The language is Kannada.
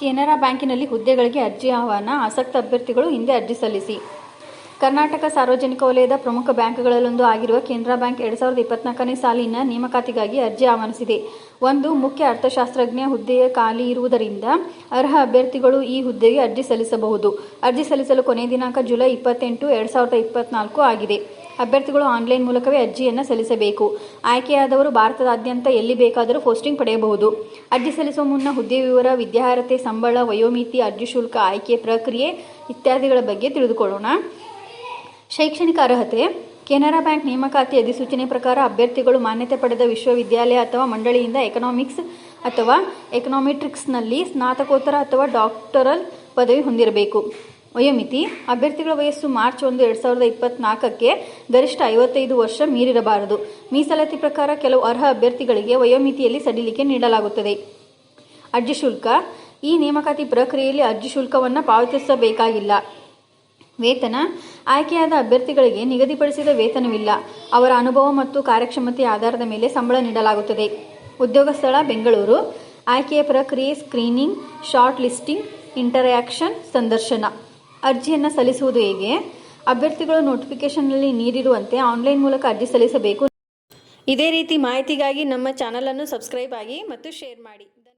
ಕೆನರಾ ಬ್ಯಾಂಕಿನಲ್ಲಿ ಹುದ್ದೆಗಳಿಗೆ ಅರ್ಜಿ ಆಹ್ವಾನ, ಆಸಕ್ತ ಅಭ್ಯರ್ಥಿಗಳು ಹಿಂದೆ ಅರ್ಜಿ ಸಲ್ಲಿಸಿ. ಕರ್ನಾಟಕ ಸಾರ್ವಜನಿಕ ವಲಯದ ಪ್ರಮುಖ ಬ್ಯಾಂಕ್ಗಳಲ್ಲೊಂದು ಆಗಿರುವ ಕೆನರಾ ಬ್ಯಾಂಕ್ ಎರಡು ಸಾವಿರದ ಇಪ್ಪತ್ನಾಲ್ಕನೇ ಸಾಲಿನ ನೇಮಕಾತಿಗಾಗಿ ಅರ್ಜಿ ಆಹ್ವಾನಿಸಿದೆ. ಒಂದು ಮುಖ್ಯ ಅರ್ಥಶಾಸ್ತ್ರಜ್ಞ ಹುದ್ದೆಯ ಖಾಲಿ ಇರುವುದರಿಂದ ಅರ್ಹ ಅಭ್ಯರ್ಥಿಗಳು ಈ ಹುದ್ದೆಗೆ ಅರ್ಜಿ ಸಲ್ಲಿಸಬಹುದು. ಅರ್ಜಿ ಸಲ್ಲಿಸಲು ಕೊನೆಯ ದಿನಾಂಕ ಜುಲೈ ಇಪ್ಪತ್ತೆಂಟು, ಎರಡು ಸಾವಿರದ ಇಪ್ಪತ್ನಾಲ್ಕು ಆಗಿದೆ. ಅಭ್ಯರ್ಥಿಗಳು ಆನ್ಲೈನ್ ಮೂಲಕವೇ ಅರ್ಜಿಯನ್ನು ಸಲ್ಲಿಸಬೇಕು. ಆಯ್ಕೆಯಾದವರು ಭಾರತದಾದ್ಯಂತ ಎಲ್ಲಿ ಬೇಕಾದರೂ ಪೋಸ್ಟಿಂಗ್ ಪಡೆಯಬಹುದು. ಅರ್ಜಿ ಸಲ್ಲಿಸುವ ಮುನ್ನ ಹುದ್ದೆ ವಿವರ, ವಿದ್ಯಾರ್ಹತೆ, ಸಂಬಳ, ವಯೋಮಿತಿ, ಅರ್ಜಿ ಶುಲ್ಕ, ಆಯ್ಕೆ ಪ್ರಕ್ರಿಯೆ ಇತ್ಯಾದಿಗಳ ಬಗ್ಗೆ ತಿಳಿದುಕೊಳ್ಳೋಣ. ಶೈಕ್ಷಣಿಕ ಅರ್ಹತೆ. ಕೆನರಾ ಬ್ಯಾಂಕ್ ನೇಮಕಾತಿ ಅಧಿಸೂಚನೆ ಪ್ರಕಾರ ಅಭ್ಯರ್ಥಿಗಳು ಮಾನ್ಯತೆ ಪಡೆದ ವಿಶ್ವವಿದ್ಯಾಲಯ ಅಥವಾ ಮಂಡಳಿಯಿಂದ ಎಕನಾಮಿಕ್ಸ್ ಅಥವಾ ಎಕನಾಮಿಟ್ರಿಕ್ಸ್ನಲ್ಲಿ ಸ್ನಾತಕೋತ್ತರ ಅಥವಾ ಡಾಕ್ಟರಲ್ ಪದವಿ ಹೊಂದಿರಬೇಕು. ವಯೋಮಿತಿ. ಅಭ್ಯರ್ಥಿಗಳ ವಯಸ್ಸು ಮಾರ್ಚ್ ಒಂದು, ಎರಡು ಸಾವಿರದ ಇಪ್ಪತ್ನಾಲ್ಕಕ್ಕೆ ಗರಿಷ್ಠ ಐವತ್ತೈದು ವರ್ಷ ಮೀರಿರಬಾರದು. ಮೀಸಲಾತಿ ಪ್ರಕಾರ ಕೆಲವು ಅರ್ಹ ಅಭ್ಯರ್ಥಿಗಳಿಗೆ ವಯೋಮಿತಿಯಲ್ಲಿ ಸಡಿಲಿಕೆ ನೀಡಲಾಗುತ್ತದೆ. ಅರ್ಜಿ ಶುಲ್ಕ. ಈ ನೇಮಕಾತಿ ಪ್ರಕ್ರಿಯೆಯಲ್ಲಿ ಅರ್ಜಿ ಶುಲ್ಕವನ್ನು ಪಾವತಿಸಬೇಕಾಗಿಲ್ಲ. ವೇತನ. ಆಯ್ಕೆಯಾದ ಅಭ್ಯರ್ಥಿಗಳಿಗೆ ನಿಗದಿಪಡಿಸಿದ ವೇತನವಿಲ್ಲ. ಅವರ ಅನುಭವ ಮತ್ತು ಕಾರ್ಯಕ್ಷಮತೆ ಆಧಾರದ ಮೇಲೆ ಸಂಬಳ ನೀಡಲಾಗುತ್ತದೆ. ಉದ್ಯೋಗ ಸ್ಥಳ, ಬೆಂಗಳೂರು. ಆಯ್ಕೆಯ ಪ್ರಕ್ರಿಯೆ ಸ್ಕ್ರೀನಿಂಗ್ ಶಾರ್ಟ್ ಲಿಸ್ಟಿಂಗ್ ಇಂಟರ್ಯಾಕ್ಷನ್, ಸಂದರ್ಶನ. ಅರ್ಜಿಯನ್ನು ಸಲ್ಲಿಸುವುದು ಹೇಗೆ? ಅಭ್ಯರ್ಥಿಗಳು ನೋಟಿಫಿಕೇಷನ್ನಲ್ಲಿ ನೀಡಿರುವಂತೆ ಆನ್ಲೈನ್ ಮೂಲಕ ಅರ್ಜಿ ಸಲ್ಲಿಸಬೇಕು. ಇದೇ ರೀತಿ ಮಾಹಿತಿಗಾಗಿ ನಮ್ಮ ಚಾನಲನ್ನು ಸಬ್ಸ್ಕ್ರೈಬ್ ಆಗಿ ಮತ್ತು ಶೇರ್ ಮಾಡಿ.